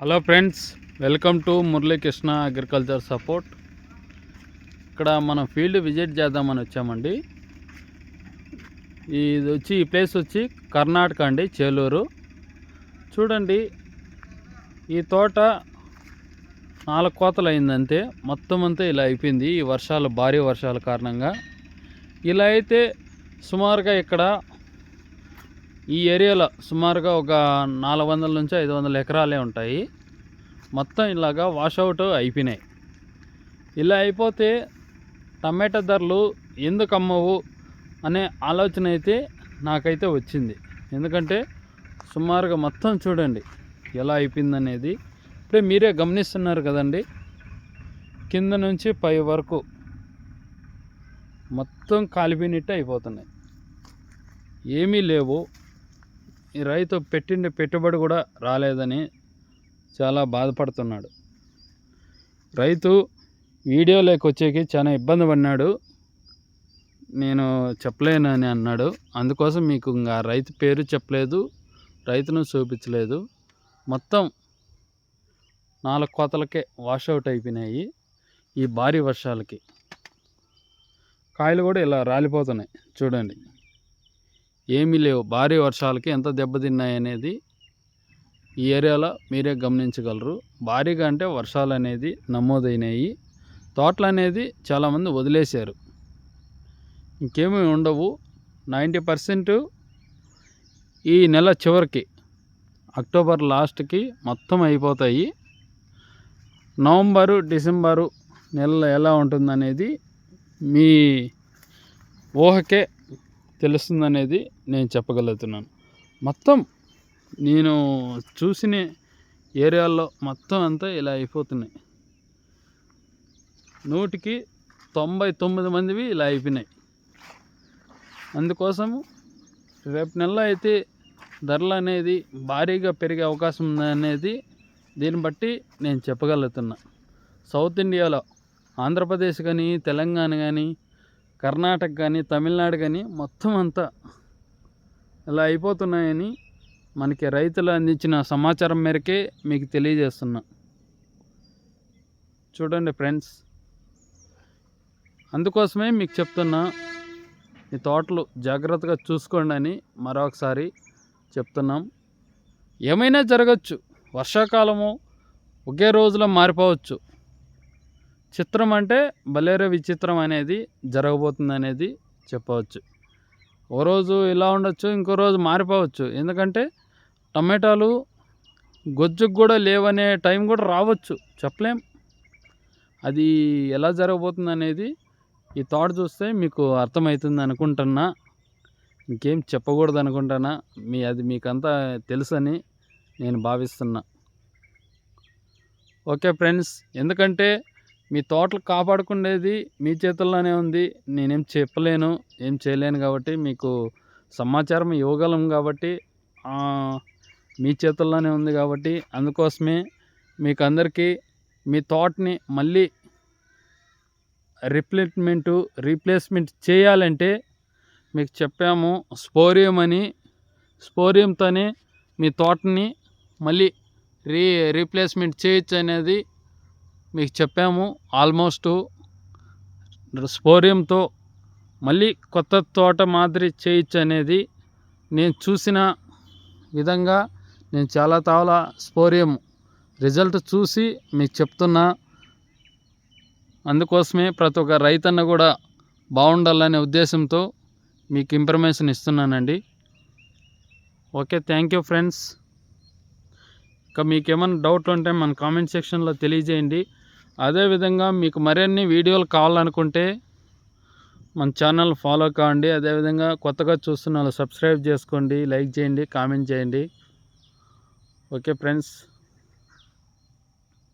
Hello friends welcome to Muralikrishna agriculture support. ఇక్కడ మనం field visit చేద్దామని వచ్చామండి. ఇది వచ్చి ఈ ప్లేస్ వచ్చి కర్ణాటక అండి చేలూరు. చూడండి ఈ తోట నాలుగు కోతలు అయిందంతే. మొత్తం అంతా ఇలా అయిపోయింది. ఈ వర్షాలు భారీ వర్షాల కారణంగా. ఇలా అయితే సుమారుగా ఇక్కడ ఈ ఏరియాలో సుమారుగా ఒక నాలుగు వందల నుంచి ఐదు వందల ఎకరాలే ఉంటాయి. మొత్తం ఇలాగా వాషౌట్ అయిపోయినాయి. ఇలా అయిపోతే టమాటా ధరలు ఎందుకు అమ్మవు అనే ఆలోచన అయితే నాకైతే వచ్చింది. ఎందుకంటే సుమారుగా మొత్తం చూడండి ఎలా అయిపోయిందనేది. ఇప్పుడే మీరే గమనిస్తున్నారు కదండి. కింద నుంచి పై వరకు మొత్తం కాలిపోయినట్టు అయిపోతున్నాయి. ఏమీ లేవు. ఈ రైతు పెట్టిన పెట్టుబడి కూడా రాలేదని చాలా బాధపడుతున్నాడు. రైతు వీడియోలోకి వచ్చేకి చాలా ఇబ్బంది పడినాడు. నేను చెప్పలేను అని అన్నాడు. అందుకోసం మీకు ఇంకా రైతు పేరు చెప్పలేదు రైతును చూపించలేదు. మొత్తం నాలుగు కోతలకే వాషౌట్ అయిపోయినాయి ఈ భారీ వర్షాలకి. కాయలు కూడా ఇలా రాలిపోతున్నాయి. చూడండి. ఏమీ లేవు. భారీ వర్షాలకి ఎంత దెబ్బతిన్నాయి అనేది ఈ ఏరియాలో మీరే గమనించగలరు. భారీగా అంటే వర్షాలు అనేది నమోదైనాయి. తోటలు అనేది చాలామంది వదిలేశారు. ఇంకేమీ ఉండవు. నైంటీ పర్సెంట్ ఈ నెల చివరికి అక్టోబర్ లాస్ట్కి మొత్తం అయిపోతాయి. నవంబరు డిసెంబరు నెల ఎలా ఉంటుందనేది మీ ఊహకే తెలుస్తుందనేది నేను చెప్పగలుగుతున్నాను. మొత్తం నేను చూసిన ఏరియాల్లో మొత్తం అంతా ఇలా అయిపోతున్నాయి. నూటికి తొంభై తొమ్మిది మందివి ఇలా అయిపోయినాయి. అందుకోసము రేపు నెలలో అయితే ధరలు అనేది భారీగా పెరిగే అవకాశం ఉందనేది దీన్ని బట్టి నేను చెప్పగలుగుతున్నా. సౌత్ ఇండియాలో ఆంధ్రప్రదేశ్ కానీ తెలంగాణ కానీ కర్ణాటక కానీ తమిళనాడు కానీ మొత్తం అంతా ఇలా అయిపోతున్నాయని మనకి రైతులు అందించిన సమాచారం మేరకే మీకు తెలియజేస్తున్నా. చూడండి ఫ్రెండ్స్. అందుకోసమే మీకు చెప్తున్నా ఈ తోటలు జాగ్రత్తగా చూసుకోండి అని మరొకసారి చెప్తున్నాం. ఏమైనా జరగచ్చు వర్షాకాలము ఒకే రోజులో మారిపోవచ్చు. చిత్రం అంటే బలేరే విచిత్రం అనేది జరగబోతుంది అనేది చెప్పవచ్చు. ఓ రోజు ఇలా ఉండొచ్చు ఇంకో రోజు మారిపోవచ్చు. ఎందుకంటే టమాటాలు గొజ్జుకు కూడా లేవనే టైం కూడా రావచ్చు. చెప్పలేం. అది ఎలా జరగబోతుంది అనేది ఈ థాట్ చూస్తే మీకు అర్థమవుతుంది అనుకుంటున్నా. ఇంకేం చెప్పకూడదు అనుకుంటున్నా. మీ అది మీకంతా తెలుసని నేను భావిస్తున్నా. ఓకే ఫ్రెండ్స్ ఎందుకంటే మీ తోటలు కాపాడుకునేది మీ చేతుల్లోనే ఉంది. నేనేం చెప్పలేను ఏం చేయలేను కాబట్టి మీకు సమాచారం ఇవ్వగలం కాబట్టి మీ చేతుల్లోనే ఉంది కాబట్టి అందుకోసమే మీకు అందరికీ మీ తోటని మళ్ళీ రిప్లేస్మెంటు రీప్లేస్మెంట్ చేయాలంటే మీకు చెప్పాము స్పోరియం అని. స్పోరియంతోనే మీ తోటని మళ్ళీ రీ రీప్లేస్మెంట్ చేయొచ్చు అనేది మీకు చెప్పాము. ఆల్మోస్ట్ స్పోరియంతో మళ్ళీ కొత్త తోట మాదిరి చేయొచ్చు అనేది నేను చూసిన విధంగా నేను చాలా తావల స్పోరియం రిజల్ట్ చూసి మీకు చెప్తున్నా. అందుకోసమే ప్రతి ఒక్క రైతన్న కూడా బాగుండాలనే ఉద్దేశంతో మీకు information ఇస్తున్నానండి. Okay thank you friends. ఇంకా మీకు ఏమైనా డౌట్ ఉంటే మన కామెంట్ సెక్షన్లో తెలియజేయండి. అదేవిధంగా మీకు మరిన్ని వీడియోలు కావాలనుకుంటే మన ఛానల్ ఫాలో కావండి. అదేవిధంగా కొత్తగా చూస్తున్న వాళ్ళు సబ్స్క్రైబ్ చేసుకోండి లైక్ చేయండి కామెంట్ చేయండి. Okay friends.